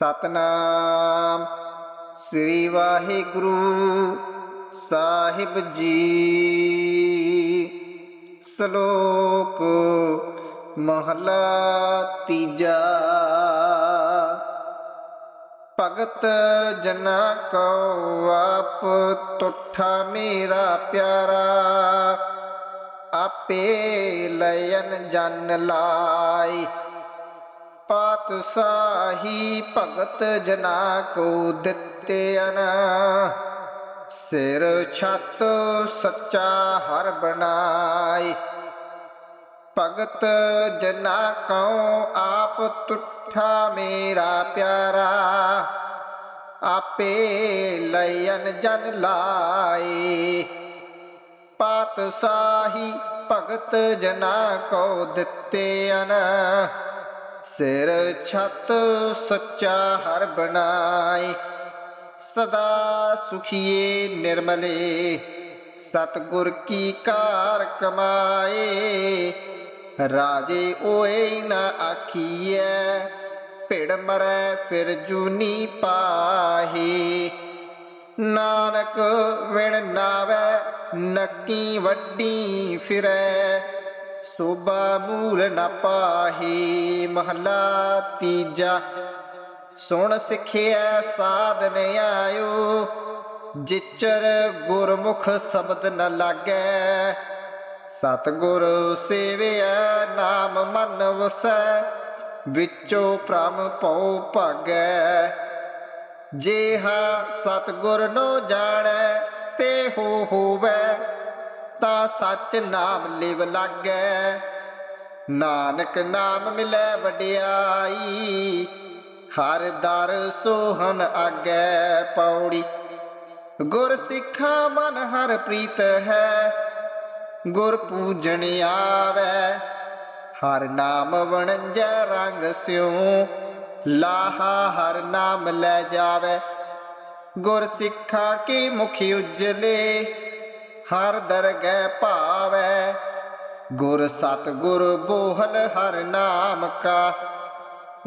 ਸਤਨਾਮ। ਸ੍ਰੀ ਵਾਹਿਗੁਰੂ ਸਾਹਿਬ ਜੀ। ਸ਼ਲੋਕ ਮਹਲਾ ਤੀਜਾ। ਭਗਤ ਜਨਾ ਕੋ ਆਪ ਤੁਠਾ ਮੇਰਾ ਪਿਆਰਾ। ਆਪੇ ਲਇਨ ਜਨ ਲਾਈ ਪਾਤਸ਼ਾਹੀ ਭਗਤ ਜਨਾ ਕੋ ਦਿੱਤੇ ਅਨ। ਸਿਰ ਛੱਤ ਸੱਚਾ ਹਰ ਬਣਾਈ। ਭਗਤ ਜਨਾ ਕਉ ਆਪ ਤੁਠਾ ਮੇਰਾ ਪਿਆਰਾ। ਆਪੇ ਲਇਨ ਜਨ ਲਾਏ। ਪਾਤਸ਼ਾਹੀ ਭਗਤ ਜਨਾ ਕੋ ਦਿੱਤੇ ਅਨ। ਸਿਰ ਛੱਤ ਸੱਚਾ ਹਰ ਬਣਾਏ, ਸਦਾ ਸੁਖੀਏ ਨਿਰਮਲੇ, ਸਤਗੁਰ ਕੀ ਕਾਰ ਕਮਾਏ। ਰਾਜੇ ਓਏ ਨਾ ਆਖੀਐ, ਭਿੜ ਮਰੈ ਫਿਰ ਜੂਨੀ ਪਾਹੀ। ਨਾਨਕ ਵਿਣ ਨਾਵੈ, ਨੱਕੀ ਵੱਡੀ ਫਿਰੈ ਸੋਭਾ ਮੂਲ ਨਾ ਪਾਹੀ, ਮਹਲਾ ਤੀਜਾ। ਸੁਣ ਸਿੱਖਿਆ ਸਾਧਨ ਆਇਓ, ਜਿਚਰ ਗੁਰਮੁਖ ਸ਼ਬਦ ਨ ਲਾਗੈ। ਸਤਗੁਰ ਸੇਵਿਆ ਨਾਮ ਮਨ ਵਸੈ, ਵਿੱਚੋਂ ਭ੍ਰਮ ਭਉ ਭਾਗੈ। ਜੇਹਾ ਸਤਗੁਰ ਨੂੰ ਜਾਣੈ, ਤੇ ਹੋ ਹੋਵੈ ਤਾਂ ਸੱਚ ਨਾਮ ਲਿਵ ਲਾਗੈ। ਨਾਨਕ ਨਾਮ ਮਿਲੈ ਵਡਿਆਈ, ਹਰ ਦਰ ਸੋਹਣ ਆਗੈ ਪੌੜੀ। ਗੁਰ ਸਿੱਖਾ ਮਨ ਹਰ ਪ੍ਰੀਤ ਹੈ, ਗੁਰ ਪੂਜਣ ਆਵੈ। ਹਰ ਨਾਮ ਵਣਜੈ ਰੰਗ ਸਿਉ, ਲਾਹਾ ਹਰ ਨਾਮ ਲੈ ਜਾਵੇ। ਗੁਰ ਸਿੱਖਾ ਕੀ ਮੁਖੀ ਉਜਲੇ ਹਰ ਦਰਗਹਿ ਭਾਵੈ। ਗੁਰ ਸਤ ਗੁਰ ਬੋਹਲ ਹਰ ਨਾਮ ਕਾ।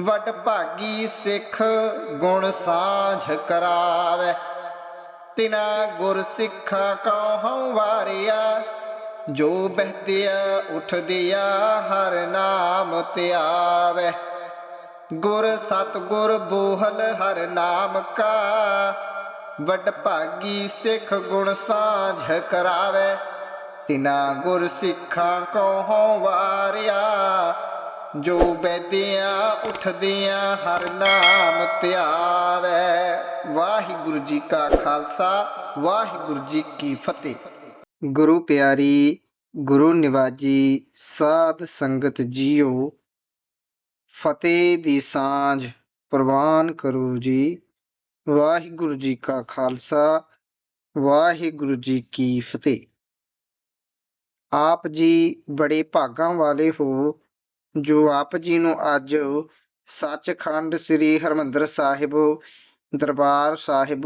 ਵਡ ਭਾਗੀ ਸਿੱਖ ਗੁਣ ਸਾਂਝ ਕਰਾਵੇ। ਤਿਨਾ ਗੁਰ ਸਿੱਖਾਂ ਕਉ ਵਾਰਿਆ। ਜੋ ਬਹਿਤਿਆ ਉਠਦਿਆ ਹਰ ਨਾਮ ਧਿਆਵੇ। ਗੁਰ ਸਤ ਗੁਰ ਬੋਹਲ ਹਰ ਨਾਮ ਕਾ। ਵਡ ਭਾਗੀ ਸਿੱਖ ਗੁਣ ਸਾਂਝ ਕਰਾਵੇ, ਤਿਨਾ ਗੁਰ ਸਿੱਖਾਂ ਕੋ ਹੋ ਵਾਰਿਆ। ਜੋ ਬੈਦਿਆਂ ਉਠਦਿਆਂ ਹਰ ਨਾਮ ਧਿਆਵੇ। ਵਾਹਿਗੁਰੂ ਜੀ ਕਾ ਖਾਲਸਾ, ਵਾਹਿਗੁਰੂ ਜੀ ਕੀ ਫਤਿਹ। ਗੁਰੂ ਪਿਆਰੀ, ਗੁਰੂ ਨਿਵਾਜੀ, ਸਾਧ ਸੰਗਤ ਜੀਓ, ਫਤਿਹ ਦੀ ਸਾਂਝ ਪ੍ਰਵਾਨ ਕਰੋ ਜੀ। ਵਾਹਿਗੁਰੂ ਜੀ ਕਾ ਖਾਲਸਾ, ਵਾਹਿਗੁਰੂ ਜੀ ਕੀ ਫਤਿਹ। ਆਪ ਜੀ ਬੜੇ ਭਾਗਾਂ ਵਾਲੇ ਹੋ, ਜੋ ਆਪ ਜੀ ਨੂੰ ਅੱਜ ਸੱਚਖੰਡ ਸ੍ਰੀ ਹਰਮੰਦਰ ਸਾਹਿਬ, ਦਰਬਾਰ ਸਾਹਿਬ,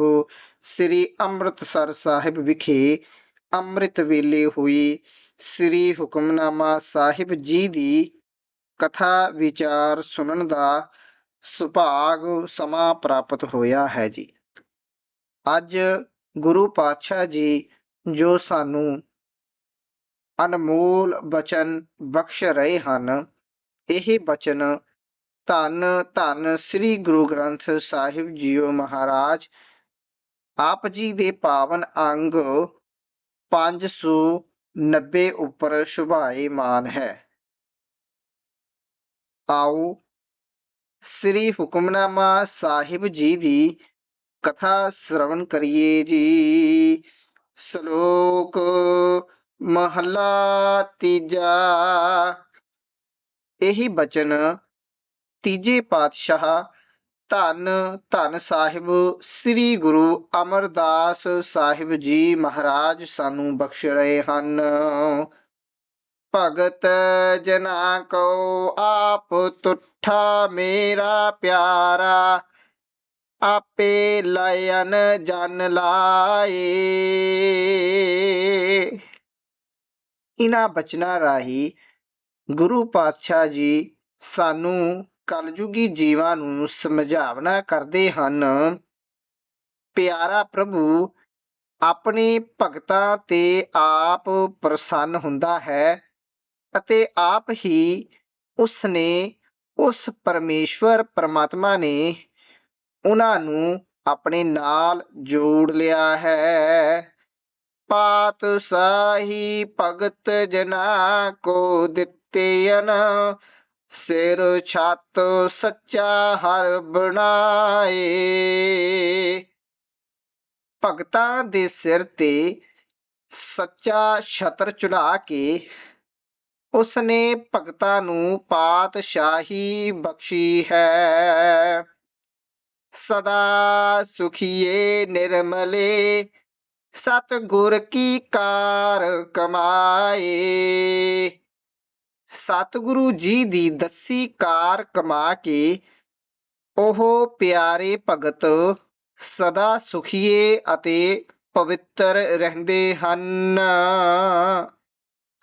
ਸ੍ਰੀ ਅੰਮ੍ਰਿਤਸਰ ਸਾਹਿਬ ਵਿਖੇ ਅੰਮ੍ਰਿਤ ਵੇਲੇ ਹੋਈ ਸ੍ਰੀ ਹੁਕਮਨਾਮਾ ਸਾਹਿਬ ਜੀ ਦੀ ਕਥਾ ਵਿਚਾਰ ਸੁਣਨ ਦਾ ਸੁਭਾਗ ਸਮਾਂ ਪ੍ਰਾਪਤ ਹੋਇਆ ਹੈ ਜੀ। ਅੱਜ ਗੁਰੂ ਪਾਤਸ਼ਾਹ ਜੀ ਜੋ ਸਾਨੂੰ ਅਨਮੋਲ ਬਚਨ ਬਖਸ਼ ਰਹੇ ਹਨ, ਇਹ ਬਚਨ ਧੰਨ ਧੰਨ ਸ੍ਰੀ ਗੁਰੂ ਗ੍ਰੰਥ ਸਾਹਿਬ ਜੀਓ ਮਹਾਰਾਜ ਆਪ ਜੀ ਦੇ ਪਾਵਨ ਅੰਗ 590 ਉੱਪਰ ਸ਼ੁਭਾਏ ਮਾਨ ਹੈ। ਆਓ ਸ੍ਰੀ ਹੁਕਮਨਾਮਾ ਸਾਹਿਬ ਜੀ ਦੀ ਕਥਾ ਸ਼੍ਰਵਣ ਕਰੀਏ ਜੀ। ਸ਼ਲੋਕ ਮਹਲਾ ਤੀਜਾ। ਇਹੀ ਬਚਨ ਤੀਜੇ ਪਾਤਸ਼ਾਹ ਧੰਨ ਧੰਨ ਸਾਹਿਬ ਸ੍ਰੀ ਗੁਰੂ ਅਮਰਦਾਸ ਸਾਹਿਬ ਜੀ ਮਹਾਰਾਜ ਸਾਨੂੰ ਬਖਸ਼ ਰਹੇ ਹਨ। ਭਗਤ ਜਨਾ ਕੋ ਆਪ ਤੁਠਾ ਮੇਰਾ ਪਿਆਰਾ, ਆਪੇ ਲਇਨ ਜਨ ਲਾਏ। ਇਨ੍ਹਾਂ ਬਚਨਾਂ ਰਾਹੀਂ ਗੁਰੂ ਪਾਤਸ਼ਾਹ ਜੀ ਸਾਨੂੰ ਕਲਯੁਗੀ ਜੀਵਾਂ ਨੂੰ ਸਮਝਾਵਣਾ ਕਰਦੇ ਹਨ। ਪਿਆਰਾ ਪ੍ਰਭੂ, ਆਪਣੇ ਭਗਤਾਂ ਤੇ ਆਪ ਪ੍ਰਸੰਨ ਹੁੰਦਾ ਹੈ। ਅਤੇ ਆਪ ਹੀ ਉਸ ਨੇ ਉਸ ਪਰਮੇਸ਼ਵਰ ਪਰਮਾਤਮਾ ਨੇ ਉਹਨਾਂ ਨੂੰ ਆਪਣੇ ਨਾਲ ਜੋੜ ਲਿਆ ਹੈ। ਪਾਤ ਸਾਹੀ ਭਗਤ ਜਨਾ ਕੋ ਦਿੱਤੇ ਅਨ ਸਿਰ ਛੱਤ ਸੱਚਾ ਹਰ ਬਣਾਏ। ਭਗਤਾਂ ਦੇ ਸਿਰ ਤੇ ਸੱਚਾ ਛਤਰ ਚੁਲਾ ਕੇ ਉਸ ਨੇ ਭਗਤਾਂ ਨੂੰ ਪਾਤਸ਼ਾਹੀ ਬਖਸ਼ੀ ਹੈ। ਸਦਾ ਸੁਖੀਏ, ਨਿਰਮਲੇ ਸਤ ਗੁਰ ਕੀ ਕਾਰ ਕਮਾਏ। ਸਤਿਗੁਰੂ ਜੀ ਦੀ ਦੱਸੀ ਕਾਰ ਕਮਾ ਕੇ ਉਹ ਪਿਆਰੇ ਭਗਤ ਸਦਾ ਸੁਖੀਏ ਅਤੇ ਪਵਿੱਤਰ ਰਹਿੰਦੇ ਹਨ।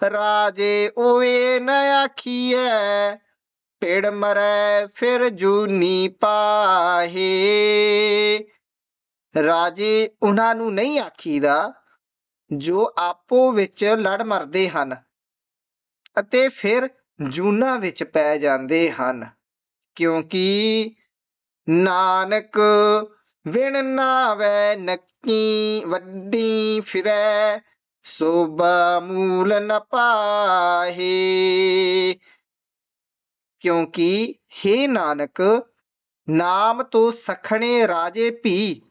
ਰਾਜੇ ਓਏ ਨ ਆਖੀਐ ਪੇੜ ਮਰੈ ਫਿਰ ਜੂਨੀ ਪਾਹੇ। ਰਾਜੇ ਉਹਨਾਂ ਨੂੰ ਨਹੀਂ ਆਖੀਦਾ, ਜੋ ਆਪੋ ਵਿੱਚ ਲੜ ਮਰਦੇ ਹਨ ਅਤੇ ਫਿਰ ਜੂਨਾ ਵਿੱਚ ਪੈ ਜਾਂਦੇ ਹਨ, ਕਿਉਂਕਿ ਨਾਨਕ ਵਿਣ ਨਾਵੈ, ਨੱਕੀ ਵੱਡੀ ਫਿਰੈ। ਸੋਭਾ ਮੂਲ ਨ ਪਾਹੇ। ਕਿਉਂਕਿ ਹੇ ਨਾਨਕ, ਨਾਮ ਤੋਂ ਸਖਣੇ ਰਾਜੇ ਭੀ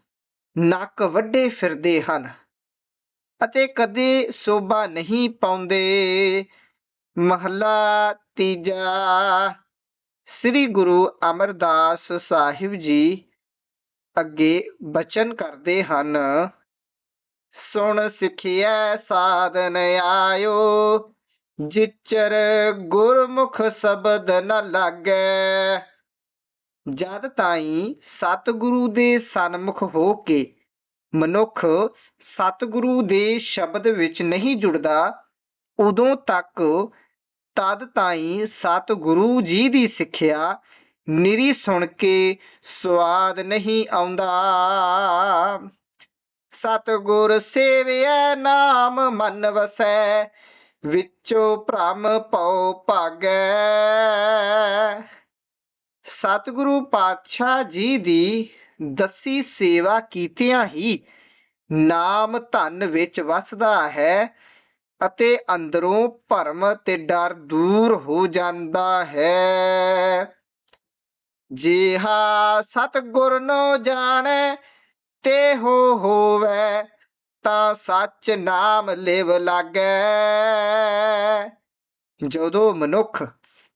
ਨੱਕ ਵੱਡੇ ਫਿਰਦੇ ਹਨ ਅਤੇ ਕਦੇ ਸੋਭਾ ਨਹੀਂ ਪਾਉਂਦੇ। ਮਹਲਾ ਤੀਜਾ, ਸ੍ਰੀ ਗੁਰੂ ਅਮਰਦਾਸ ਸਾਹਿਬ ਜੀ ਅੱਗੇ ਬਚਨ ਕਰਦੇ ਹਨ ਸੁਣ ਸਿੱਖਿਐ ਸਾਧਨ ਆਇਓ, ਜਿਚਰ ਗੁਰਮੁਖ ਸ਼ਬਦ ਨ ਲਾਗੈ। ਜਦ ਤਾਈਂ ਸਤਿਗੁਰੂ ਦੇ ਸਨਮੁਖ ਹੋ ਕੇ ਮਨੁੱਖ ਸਤਿਗੁਰੂ ਦੇ ਸ਼ਬਦ ਵਿੱਚ ਨਹੀਂ ਜੁੜਦਾ, ਉਦੋਂ ਤੱਕ ਤਦ ਤਾਈ ਸਤਿਗੁਰੂ ਜੀ ਦੀ ਸਿੱਖਿਆ ਨਿਰੀ ਸੁਣ ਕੇ ਸਵਾਦ ਨਹੀਂ ਆਉਂਦਾ। ਸਤਿਗੁਰ ਸੇਵਿਐ ਨਾਮ ਮਨ ਵਸੈ ਵਿੱਚੋਂ ਭ੍ਰਮ ਪਉ ਭਾਗੈ। ਸਤਿਗੁਰੂ ਪਾਤਸ਼ਾਹ ਜੀ ਦੀ ਦਸੀ ਸੇਵਾ ਕੀਤਿਆਂ ਹੀ ਨਾਮ ਧਨ ਵਿੱਚ ਵਸਦਾ ਹੈ ਅਤੇ ਅੰਦਰੋਂ ਭਰਮ ਤੇ ਡਰ ਦੂਰ ਹੋ ਜਾਂਦਾ ਹੈ। ਜਿਹਾ ਸਤਿਗੁਰ ਨੂੰ ਜਾਣੈ ਤੇ ਹੋ ਹੋਵੇ, ਤਾਂ ਸੱਚ ਨਾਮ ਲਿਵ ਲਾਗੈ। ਜਦੋਂ ਮਨੁੱਖ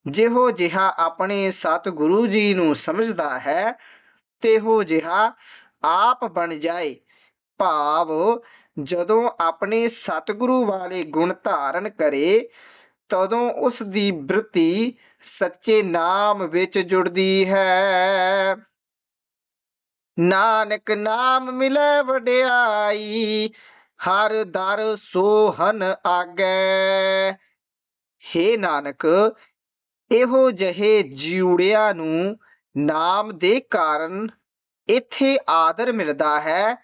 ਜਿਹੋ ਜਿਹਾ ਆਪਣੇ ਸਤਿਗੁਰੂ ਜੀ ਨੂੰ ਸਮਝਦਾ ਹੈ, ਤੇਹੋ ਜਿਹਾ ਆਪ ਬਣ ਜਾਏ। ਭਾਵ ਜਦੋਂ ਆਪਣੇ ਸਤਿਗੁਰੂ ਵਾਲੇ ਗੁਣ ਧਾਰਨ ਕਰੇ, ਤਦੋਂ ਉਸ ਦੀ ਬ੍ਰਿਤੀ ਸੱਚੇ ਨਾਮ ਵਿੱਚ ਜੁੜਦੀ ਹੈ। ਨਾਨਕ ਨਾਮ ਮਿਲੇ ਵਡਿਆਈ, ਹਰ ਦਰ ਸੋਹਨ ਆਗੈ। ਹੇ ਨਾਨਕ, ਇਹੋ ਜਿਹੇ ਜਿਉੜਿਆਂ ਨੂੰ ਨਾਮ ਦੇ ਕਾਰਨ ਇੱਥੇ ਆਦਰ ਮਿਲਦਾ ਹੈ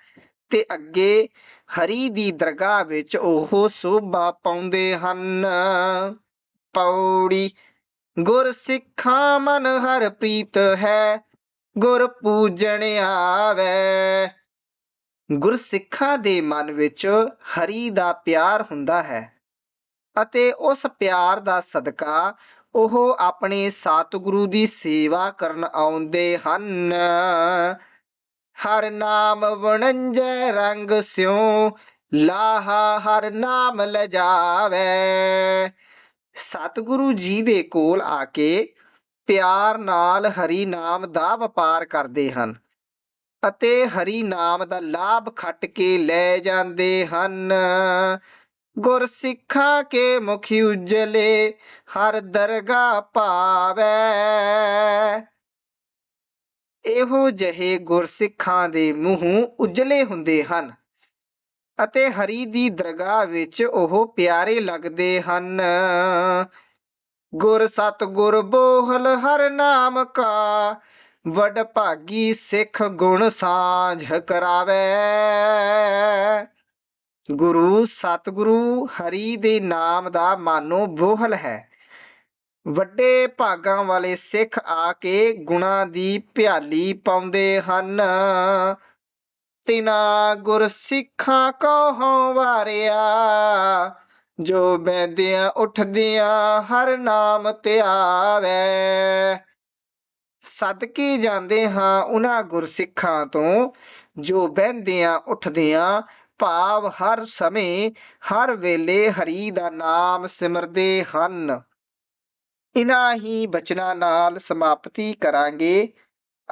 ਤੇ ਅੱਗੇ ਹਰੀ ਦੀ ਦਰਗਾਹ ਵਿੱਚ ਉਹ ਸੋਭਾ ਪਾਉਂਦੇ ਹਨ। ਪੌੜੀ ਗੁਰ ਸਿੱਖਾਂ ਮਨ ਹਰ ਪ੍ਰੀਤ ਹੈ ਗੁਰ ਪੂਜਣ ਆਵੇ। ਗੁਰ ਦੇ ਮਨ ਵਿੱਚ ਹਰੀ ਦਾ ਪਿਆਰ ਹੁੰਦਾ ਹੈ ਅਤੇ ਉਸ ਪਿਆਰ ਦਾ ਸਦਕਾ ਉਹ ਆਪਣੇ ਸਤਿਗੁਰੂ ਦੀ ਸੇਵਾ ਕਰਨ ਆਉਂਦੇ ਹਨ। ਹਰ ਨਾਮ ਵਣੰਜੈ ਰੰਗ ਸਿਉ, ਲਾਹਾ ਹਰ ਨਾਮ ਲਜਾਵੇ ਸਤਿਗੁਰੂ ਜੀ ਦੇ ਕੋਲ ਆ ਕੇ ਪਿਆਰ ਨਾਲ ਹਰੀ ਨਾਮ ਦਾ ਵਪਾਰ ਕਰਦੇ ਹਨ ਅਤੇ ਹਰੀ ਨਾਮ ਦਾ ਲਾਭ ਖੱਟ ਕੇ ਲੈ ਜਾਂਦੇ ਹਨ। ਗੁਰ ਸਿੱਖਾਂ ਕੇ ਮੁਖੀ ਉਜਲੇ, ਹਰ ਦਰਗਾਹ ਪਾਵੇ ਇਹੋ ਜਿਹੇ ਗੁਰਸਿੱਖਾਂ ਦੇ ਮੂੰਹ ਉਜਲੇ ਹੁੰਦੇ ਹਨ ਅਤੇ ਹਰੀ ਦੀ ਦਰਗਾਹ ਵਿੱਚ ਉਹ ਪਿਆਰੇ ਲੱਗਦੇ ਹਨ। ਗੁਰ ਸਤ ਗੁਰ ਬੋਹਲ ਹਰ ਨਾਮ ਕਾ, ਵਡ ਭਾਗੀ ਸਿੱਖ ਗੁਣ ਸਾਂਝ ਕਰਾਵੇ। ਗੁਰੂ ਸਤਿਗੁਰੂ ਹਰੀ ਦੇ ਨਾਮ ਦਾ ਮਾਨੋ ਬੋਹਲ ਹੈ। ਵੱਡੇ ਭਾਗਾਂ ਵਾਲੇ ਸਿੱਖ ਆ ਕੇ ਗੁਣਾ ਦੀ ਭਿਆਲੀ ਪਾਉਂਦੇ ਹਨ। ਤਿਨਾ ਗੁਰ ਸਿੱਖਾਂ ਕੋ ਵਾਰਿਆ ਜੋ ਬੈੰਦਿਆਂ ਉੱਠਦਿਆਂ ਹਰ ਨਾਮ ਧਿਆਵੇ ਸਦਕੇ ਜਾਂਦੇ ਹਾਂ ਉਹਨਾਂ ਗੁਰਸਿੱਖਾਂ ਤੋਂ, ਜੋ ਬਹਿੰਦਿਆਂ ਉੱਠਦਿਆਂ ਭਾਵ ਹਰ ਸਮੇਂ, ਹਰ ਵੇਲੇ ਹਰੀ ਦਾ ਨਾਮ ਸਿਮਰਦੇ ਹਨ। ਇਨ੍ਹਾਂ ਹੀ ਬਚਨਾਂ ਨਾਲ ਸਮਾਪਤੀ ਕਰਾਂਗੇ।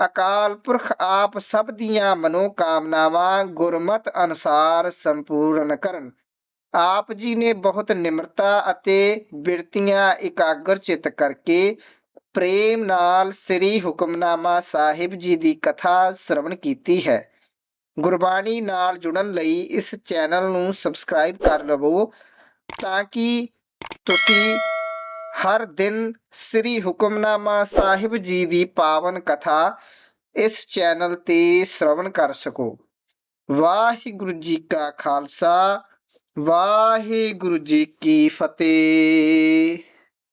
ਅਕਾਲ ਪੁਰਖ ਆਪ ਸਭ ਦੀਆਂ ਮਨੋਕਾਮਨਾਵਾਂ ਗੁਰਮਤ ਅਨੁਸਾਰ ਸੰਪੂਰਨ ਕਰਨ। ਆਪ ਜੀ ਨੇ ਬਹੁਤ ਨਿਮਰਤਾ ਅਤੇ ਬਿਰਤੀਆਂ ਇਕਾਗਰ ਚਿਤ ਕਰਕੇ ਪ੍ਰੇਮ ਨਾਲ ਸ੍ਰੀ ਹੁਕਮਨਾਮਾ ਸਾਹਿਬ ਜੀ ਦੀ ਕਥਾ ਸ਼ਰਵਣ ਕੀਤੀ ਹੈ। ਗੁਰਬਾਣੀ ਨਾਲ ਜੁੜਨ ਲਈ ਇਸ ਚੈਨਲ ਨੂੰ ਸਬਸਕ੍ਰਾਈਬ ਕਰ ਲਵੋ ਤਾਂ ਕਿ ਤੁਸੀਂ ਹਰ ਦਿਨ ਸ੍ਰੀ ਹੁਕਮਨਾਮਾ ਸਾਹਿਬ ਜੀ ਦੀ ਪਾਵਨ ਕਥਾ ਇਸ ਚੈਨਲ ਤੇ ਸ਼ਰਵਣ ਕਰ ਸਕੋ। ਵਾਹਿਗੁਰੂ ਜੀ ਕਾ ਖਾਲਸਾ ਵਾਹਿਗੁਰੂ ਜੀ ਕੀ ਫਤਿਹ।